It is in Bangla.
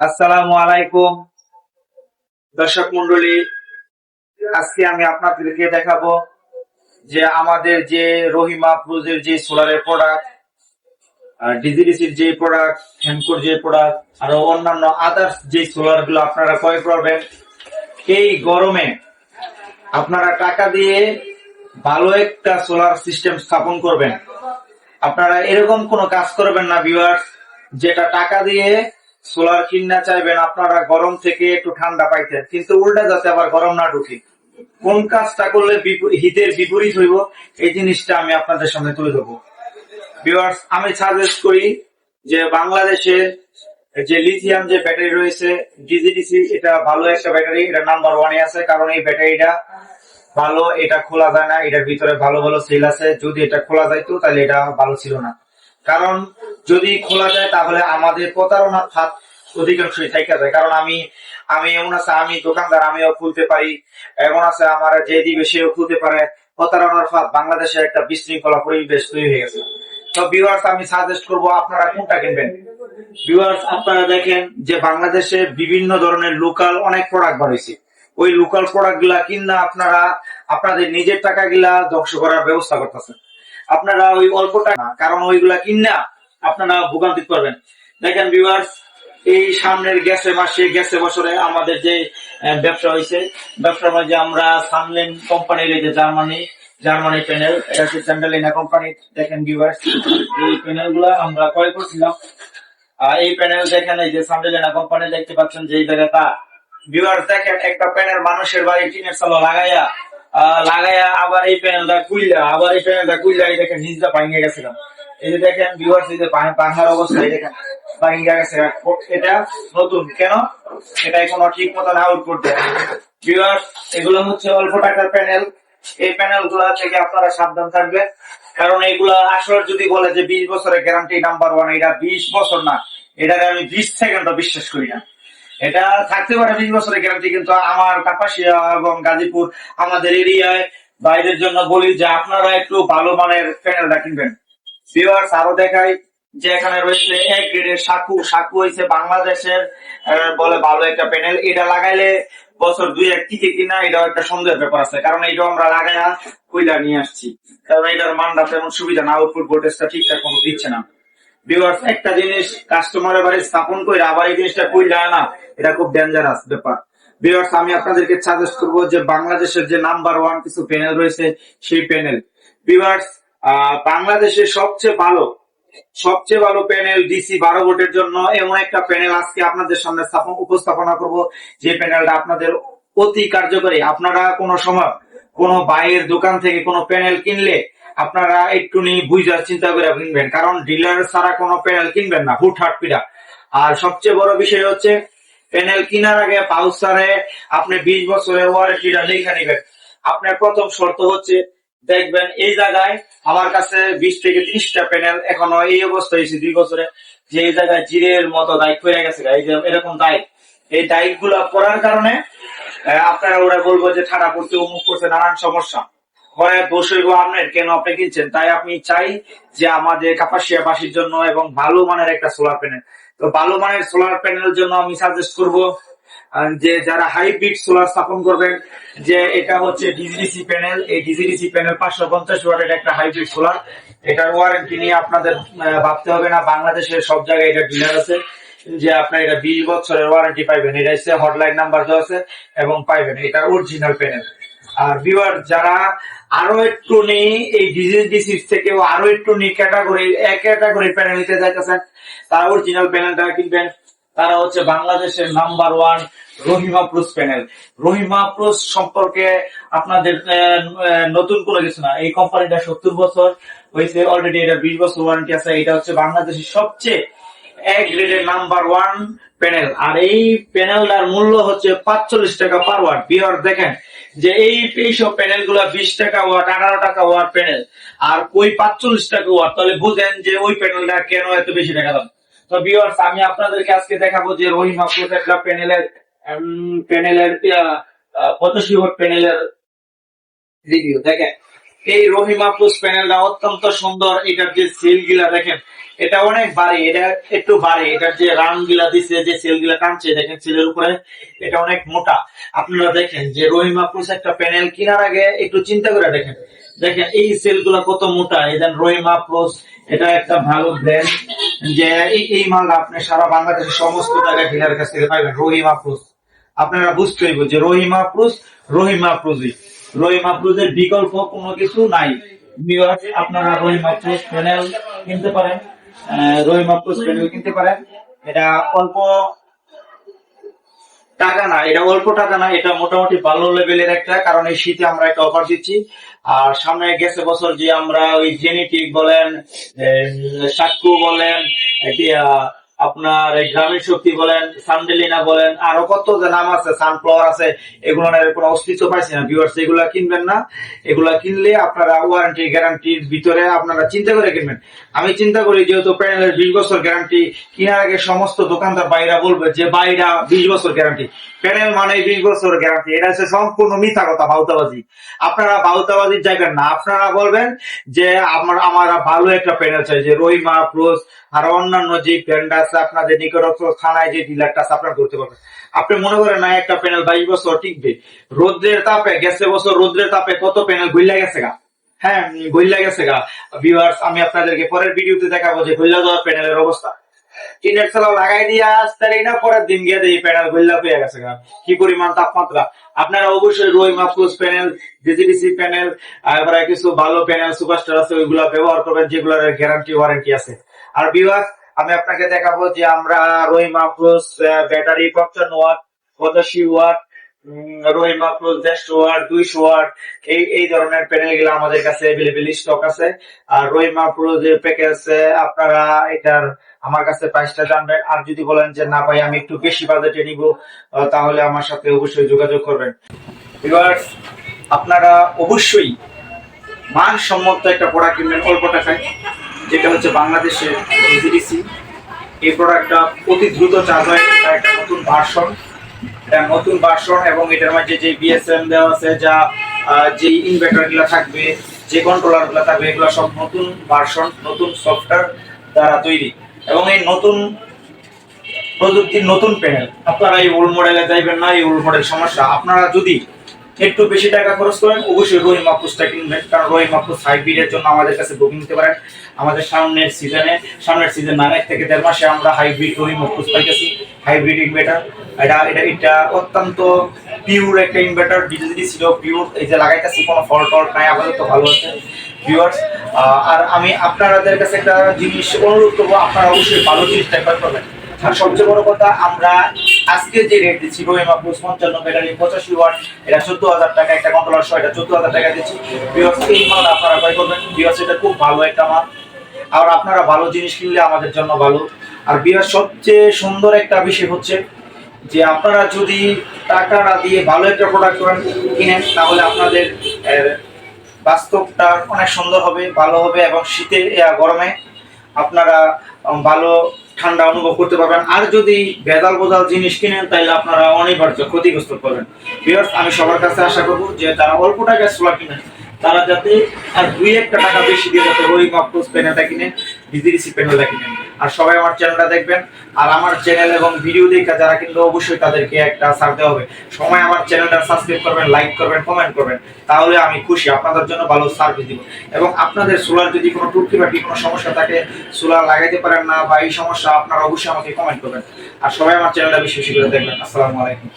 আসসালামু আলাইকুম। দর্শক মন্ডলী আজকে আমি আপনাদেরকে দেখাবো যে আমাদের যে রহিমা প্রুজের যে সোলারের প্রোডাক্ট ডিজিডিসির যে প্রোডাক্ট হেমকোর যে প্রোডাক্ট আরও অন্যান্য আদার্স যে সোলারগুলো আপনারা ক্রয় করবেন, এই গরমে আপনারা টাকা দিয়ে ভালো একটা সোলার সিস্টেম স্থাপন করবেন। আপনারা এরকম কোনো কাজ করবেন না ভিউয়ার্স যেটা টাকা দিয়ে সোলার কিনা চাইবেন, আপনারা গরম থেকে একটু ঠান্ডা পাইতেন। কিন্তু উল্টা যাতে আবার গরম না ঢুকে। কোন কাজটা করলে হিতের বিপরীত হইব, এই জিনিসটা আমি আপনাদের সামনে তুলে ধরবো। আমি সাজেস্ট করি যে বাংলাদেশে যে লিথিয়াম যে ব্যাটারি রয়েছে ডিজিডিসি এটা ভালো একটা ব্যাটারি এটা নাম্বার ওয়ানে আছে, কারণ এই ব্যাটারিটা ভালো, এটা খোলা যায় না, এটার ভিতরে ভালো ভালো সেল আছে। যদি এটা খোলা যাইতো, তাহলে এটা ভালো ছিল না। কারণ যদি খোলা যায় তাহলে আমাদের প্রতারণার ফাঁদ অধিকাংশই থাইকা যায়। কারণ আমি আমি এমন আছে, আমি দোকানদার, আমিও খুলতে পারি। এমন আছে আমার যে দিবে সেও খুলতে পারে। প্রতারণার ফাঁদ বাংলাদেশে একটা বিশৃঙ্খলা পরিবেশ তৈরি হয়ে গেছে। তো ভিউয়ার্স আমি সাজেস্ট করব আপনারা কোনটা কিনবেন? ভিউয়ার্স আপনারা দেখেন যে বাংলাদেশে বিভিন্ন ধরনের লোকাল অনেক প্রোডাক্ট বাড়িয়েছে ওই লোকাল প্রোডাক্টগুলা কিনা আপনারা, আপনাদের নিজের টাকা গুলা ধ্বংস করার ব্যবস্থা করতেছেন আপনারা ওই অল্প টাকা, কারণ ওইগুলা কিনা আপনারা ভোগান্তি করবেন। দেখেন ভিউয়ার্স এই সামনের গ্যাসে মাসে গ্যাসে বছরে আমাদের যে ব্যবসা হয়েছে ব্যবসার মধ্যে আমরা সানলেন কোম্পানির এই যে জার্মানি জার্মানি প্যানেল স্যান্ডালিনা কোম্পানি দেখেন ভিউয়ার্স এই প্যানেলগুলা আমরা ক্রয় করছিলাম। আর এই প্যানেল দেখেন এই যে সান্ডেলিনা কোম্পানি দেখতে পাচ্ছেন যে জায়গাটা। ভিউয়ার্স দেখেন একটা প্যানেল মানুষের বাড়ি টিনের চালো লাগাইয়া লাগাইয়া আবার এই প্যানেলটা কুইলা আবার এই প্যানেলটা কুইলা এই দেখেন নিজটা ভাঙে গেছিলাম এই যে দেখেন যে অবস্থা, এই দেখেন গেছে। এটা নতুন, কেন? এটা এখনও ঠিক মতন আউটপুট দেয় ভিউয়ার্স এগুলো হচ্ছে অল্প টাকার প্যানেল। এই প্যানেলগুলা থেকে আপনারা সাবধান থাকবেন। কারণ এগুলা আসলে যদি বলে যে বিশ বছরের গ্যারান্টি নাম্বার ওয়ান এটা বিশ বছর না, এটাকে আমি বিশ সেকেন্ডও বিশ্বাস করি না। এটা থাকতে পারে বিশ বছরের গ্যারান্টি কিন্তু আমার কাপাসিয়া এবং গাজীপুর আমাদের এরিয়ায় বাইরের জন্য বলি যে আপনারা একটু ভালো মানের প্যানেলটা কিনবেন। ভিউয়ার্স আরও দেখাই যে এখানে রয়েছে এক গ্রেডের সাকু। সাকু হয়েছে বাংলাদেশের বলে ভালো একটা প্যানেল। এটা লাগাইলে বছর দুই এক টিকে কিনা, এটাও একটা সন্দেহের ব্যাপার আছে। কারণ এইটাও আমরা লাগাই না কইলা নিয়ে আসছি। কারণ এটার মানটা তেমন সুবিধা না আউটপুট ভোল্টেজটা ঠিকঠাক মতো দিচ্ছে না। একটা জিনিস কাস্টমারের বাড়ি স্থাপন করে আবার এই জিনিসটা কইলা না এটা খুব ডেঞ্জারাস ব্যাপার। ভিউয়ার্স আমি আপনাদেরকে সাজেস্ট করব যে বাংলাদেশের যে নাম্বার ওয়ান কিছু প্যানেল রয়েছে, সেই প্যানেল ভিউয়ার্স বাংলাদেশের সবচেয়ে ভালো সবচেয়ে ভালো প্যানেল ডিসি বারো ভোটের জন্য এমন একটা প্যানেল আজকে আপনাদের সামনে স্থাপন, উপস্থাপনা করব। যে প্যানেলটা আপনাদের অতি কার্যকরী। আপনারা কোনো সময় কোনো বাইরের দোকান থেকে কোনো প্যানেল কিনলে আপনারা একটুনি বুঝার চিন্তা করে কিনবেন, কারণ ডিলার ছাড়া কোনো প্যানেল কিনবেন না হুট হাট পিড়া। আর সবচেয়ে বড় বিষয় হচ্ছে প্যানেল কেনার আগে পাউসারে আপনি বিশ বছরের ওয়ারেন্টিটা লেখা নেবেন। আপনার প্রথম শর্ত হচ্ছে, দেখবেন এই জায়গায় আমার কাছে বিশ থেকে ত্রিশটা প্যানেল এখনও এই অবস্থা হয়েছে দুই বছরে, যে এই জায়গায় জিরের মতো দায়িত্ব হয়ে গেছে এরকম দায়িত্ব এই দায়িত্বগুলা পড়ার কারণে আপনারা ওরা বলব যে ঠাড়া পড়তে অমুক করছে, নানান সমস্যা। আপনাদের ভাবতে হবে না। বাংলাদেশের সব জায়গায় যে আপনার এটা বিশ বছরের ওয়ারেন্টি পাইবেন। এটা হটলাইন নাম্বার আছে এবং পাইবেন। এটা অরিজিনাল প্যানেল আর ভিউয়ার যারা আরও একটু নেই, এই ডিজিজ ডিসিজ থেকেও আরও একটু নেই ক্যাটাগরি এক ক্যাটাগরির প্যানেল নিতে চাইতেছেন তারা অরিজিনাল প্যানেলটা কিনবেন। তারা হচ্ছে বাংলাদেশের number one Rahima plus panel Rahima plus সম্পর্কে আপনাদের নতুন কোনো কিছু না। এই কোম্পানিটা সত্তর বছর হয়েছে অলরেডি এটা বিশ বছর ওয়ারেন্টি আছে। এটা হচ্ছে বাংলাদেশের সবচেয়ে এক গ্রেডের নাম্বার ওয়ান প্যানেল। আর এই প্যানেলটার মূল্য হচ্ছে পাঁচচল্লিশ টাকা পার ওয়াট। বিহার দেখেন যে এই এইসব প্যানেলগুলা বিশ টাকা ওয়াট, আঠারো টাকা ওয়াট প্যানেল। আর ওই পাঁচচল্লিশ টাকা ওয়াট, তাহলে বুঝেন যে ওই প্যানেলটা কেন এত বেশি টাকা দাম? তো বিয়ার্স আমি আপনাদেরকে আজকে দেখাবো যে রহিম একটা প্যানেলের প্যানেলের পঁচাশি ওয়াট প্যানেলের রিভিউ দেখেন এই রহিমা প্লাস প্যানেলটা অত্যন্ত সুন্দর, এটার যে সেল গিলা দেখেন, এটা অনেক ভারী, এটা একটু ভারী, এটার যে রান গিলা দিছে, যে সেল গিলা টানছে, দেখেন সেলের উপরে, এটা অনেক মোটা। আপনারা দেখেন যে রহিমা প্লাস একটা প্যানেল কেনার আগে একটু চিন্তা করে দেখেন। দেখেন এই সেলগুলা কত মোটা, এই দেন রহিমা প্লাস এটা একটা ভালো ব্র্যান্ড যে এই মালটা আপনি সারা বাংলাদেশের সমস্ত জায়গায় ডিলারের কাছ থেকে পাইবেন রহিমা প্লাস আপনারা বুঝতে হইব যে রহিমা প্লুস রহিমা প্লুজি রহিমা প্লুজের বিকল্প কোনো কিছু নাই। আপনারা রহিমা প্লুস প্যানেল কিনতে পারেন রহিমা প্যানেল কিনতে পারেন। এটা অল্প টাকা না, এটা অল্প টাকা না, এটা মোটামুটি ভালো লেভেলের একটা, কারণ এই শীতে আমরা একটা অফার দিচ্ছি। আর সামনে গেছে বছর যে আমরা ওই জেনেটিক বলেন সাক্ষু বলেন আপনার গ্রামীণ শক্তি বলেন, সানডেলিনা বলেন, আরও কত যে নাম আছে, সানফ্লাওয়ার আছে, এগুলো কোনো অস্তিত্ব পাইছি না ভিউয়ার্স এগুলা কিনবেন না। এগুলা কিনলে আপনারা ওয়ারেন্টি গ্যারান্টির ভিতরে আপনারা চিন্তা করে কিনবেন। আমি চিন্তা করি যেহেতু প্যানেলের বিশ বছর গ্যারান্টি কেনার আগে সমস্ত দোকানদার বাইরা বলবে যে বাইরা বিশ বছর গ্যারান্টি প্যানেল মানে বিশ বছর গ্যারান্টি এটা হচ্ছে সম্পূর্ণ মিথ্যা কথা, বাউতাবাজি। আপনারা বাউতাবাজি যাবেন না, আপনারা বলবেন যে, আমার আমার ভালো একটা প্যানেল চাই, যে রহিমা প্রোস আর অন্যান্য যে ব্র্যান্ড আছে আপনাদের নিকটস্থ থানায় যে ডিলারটা আছে, আপনারা করতে পারবেন। আপনি মনে করেন না, একটা প্যানেল বাইশ বছর টিকবে। রোদ্রের তাপে, গেছে বছর রোদ্রের তাপে কত প্যানেল গুইলা গেছে গা? হ্যাঁ গইলা গেছে গা। ভিউয়ার্স আমি আপনাদেরকে পরের ভিডিওতে দেখাবো যে গইলা যাওয়া প্যানেলের অবস্থা। টিনের চালা লাগাই দিয়ে আসতে না, পরের দিন গিয়ে প্যানেল গইলা পেয়ে গেছে গা। কি পরিমাণ তাপমাত্রা? আপনারা অবশ্যই রই মাহফুজ প্যানেল ডিজিডিসি প্যানেল এবারে কিছু ভালো প্যানেল সুপারস্টার আছে, ওইগুলা ব্যবহার করবেন, যেগুলোর গ্যারান্টি ওয়ারেন্টি আছে। আর ভিউয়ার্স আমি আপনাকে দেখাবো যে আমরা রই মাহফুজ ব্যাটারি পঞ্চান্ন ওয়াট পঁচাশি ওয়াট রোহিত মাহফুজ দেড়শো ওয়াট, দুইশো ওয়াট, এই এই ধরনের প্যানেলগুলো আমাদের কাছে অ্যাভেলেবেল স্টক আছে। আর রোহিত মাহফুজের প্যাকেজ আপনারা এটার আমার কাছে প্রাইসটা জানবেন। আর যদি বলেন যে, না ভাই, আমি একটু বেশি বাজেটে নিব তাহলে আমার সাথে অবশ্যই যোগাযোগ করবেন। আপনারা অবশ্যই মানসম্মত একটা প্রোডাক্ট কিনবেন অল্প টাকায়। যেটা হচ্ছে বাংলাদেশের জিডিসি এই প্রোডাক্টটা অতি দ্রুত চার্জ হয়, এটা একটা নতুন ভার্সন এটা নতুন ভার্সন এবং এটার মধ্যে যে বিএসএম দেওয়া আছে, যা যে ইনভার্টারগুলো থাকবে, যে কন্ট্রোলারগুলো থাকবে, এগুলো সব নতুন ভার্সন নতুন সফটওয়্যার দ্বারা তৈরি। এবং এই নতুন প্রযুক্তির নতুন প্যানেল আপনারা এই ওল্ড মডেলে যাইবেন না, এই ওল্ড মডেল সমস্যা। আপনারা যদি একটু বেশি টাকা খরচ করেন, অবশ্যই রোহিম মাহফুজটা কিনবেন, কারণ রোহিম মাহফুজ হাইব্রিডের জন্য আমাদের কাছে বুকিং নিতে পারেন। আমাদের সামনের সিজনে সামনের সিজন না, এক থেকে দেড় মাসে আমরা হাইব্রিড রোহিম মাহফুজ পাইতেছি। হাইব্রিড ইনভার্টার এটা এটা এটা অত্যন্ত পিওর একটা ইনভার্টার ডিজিটালি ছিল পিওর এই যে লাগাইতেছি, কোনো ফল টল নাই, আপাতত ভালো আছে। ভিউয়ার্স আর আমি আপনাদের কাছে একটা জিনিস অনুরোধ করব, আপনারা অবশ্যই ভালো জিনিসটা ক্রয় করবেন। আর সবচেয়ে বড় কথা, আমরা আজকে যে রেট দিচ্ছি, রোহিম আব্বুস পঞ্চান্ন ব্যাটারি পঁচাশি ওয়াট, এটা চোদ্দ হাজার টাকা একটা কন্ট্রোলার সহ এটা চোদ্দ হাজার টাকা দিচ্ছি। এই মাল আপনারা ক্রয় করবেন। ভিউয়ার্স এটা খুব ভালো একটা মাল। আর আপনারা ভালো জিনিস কিনলে আমাদের জন্য ভালো। আর বিয়ার সবচেয়ে সুন্দর একটা বিষয় হচ্ছে যে আপনারা যদি টাকাটা দিয়ে ভালো একটা প্রোডাক্ট করেন, কিনেন, তাহলে আপনাদের বাস্তবটা অনেক সুন্দর হবে, ভালো হবে। এবং শীতে গরমে আপনারা ভালো ঠান্ডা অনুভব করতে পারবেন। আর যদি ভেজাল বোঝাল জিনিস কিনেন তাহলে আপনারা অনিবার্য ক্ষতিগ্রস্ত করবেন। বিয়ার্স আমি সবার কাছে আশা করব যে তারা অল্প টাকায় সোলা কিনেন, তারা যাতে আর দুই একটা টাকা বেশি দিয়ে যাতে ওই মাপটোস প্যানেলটা কিনে ডিজিডিসি প্যানেলটা কিনেন আর সবাই আমার চ্যানেলটা দেখবেন। আর আমার চ্যানেল এবং ভিডিও দেখা যারা কিন্তু অবশ্যই তাদেরকে একটা সার দেওয়া হবে। সময় আমার চ্যানেলটা সাবস্ক্রাইব করবেন লাইক করবেন কমেন্ট করবেন। তাহলে আমি খুশি, আপনাদের জন্য ভালো সার্ভিস দিব। এবং আপনাদের সোলার যদি কোনো টুকি বা কোনো সমস্যা থাকে সোলার লাগাইতে পারেন না বা এই সমস্যা, আপনারা অবশ্যই আমাকে কমেন্ট করবেন। আর সবাই আমার চ্যানেলটা বেশি বেশি করে দেখবেন। আসসালামু আলাইকুম।